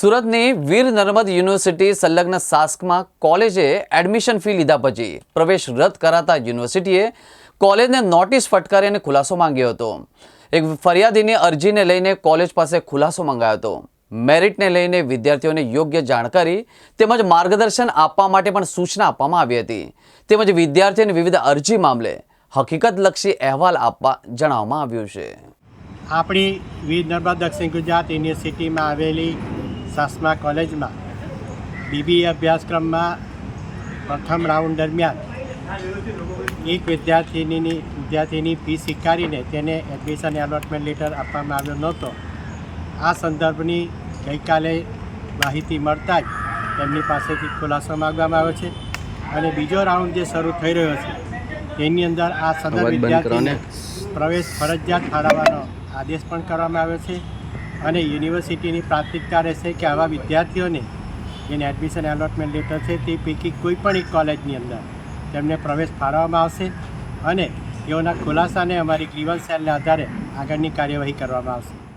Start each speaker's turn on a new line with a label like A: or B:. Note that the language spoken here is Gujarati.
A: સુરતની વીર નર્મદ યુનિવર્સિટી સંલગ્ન સાસ્કમાં કોલેજે એડમિશન ફી લીધા પછી પ્રવેશ રદ કરાતા યુનિવર્સિટીએ કોલેજને નોટિસ ફટકારી અને ખુલાસો માંગ્યો હતો. એક ફરિયાદીની અરજીને લઈને કોલેજ પાસે ખુલાસો મંગાયો હતો. મેરિટને લઈને વિદ્યાર્થીઓને યોગ્ય જાણકારી તેમજ માર્ગદર્શન આપવા માટે પણ સૂચના આપવામાં આવી હતી. તેમજ વિદ્યાર્થીઓને વિવિધ અરજી મામલે હકીકતલક્ષી અહેવાલ આપવા જણાવવામાં આવ્યું છે.
B: આપણી વીર નર્મદ દક્ષિણ ગુજરાત યુનિવર્સિટીમાં આવેલી સાસમા કોલેજમાં બીબીએ અભ્યાસક્રમમાં પ્રથમ રાઉન્ડ દરમિયાન એક વિદ્યાર્થીની વિદ્યાર્થીની ફી સ્વીકારીને તેને એડમિશન એલોટમેન્ટ લેટર આપવામાં આવ્યો નહોતો. આ સંદર્ભની ગઈકાલે માહિતી મળતા જ તેમની પાસેથી ખુલાસો માગવામાં આવ્યો છે અને બીજો રાઉન્ડ જે શરૂ થઈ રહ્યો છે તેની અંદર આ સદર વિદ્યાર્થીને પ્રવેશ ફરજિયાત ફાળવવાનો આદેશ પણ કરવામાં આવ્યો છે. અને યુનિવર્સિટીની પ્રાથમિકતા રહેશે કે આવા વિદ્યાર્થીઓને જેને એડમિશન એલોટમેન્ટ લેટર છે તે પૈકી કોઈ પણ એક કોલેજની અંદર તેમને પ્રવેશ ફાળવવામાં આવશે અને તેઓના ખુલાસાને અમારી ગ્રીવન્સ સેલના આધારે આગળની કાર્યવાહી કરવામાં આવશે.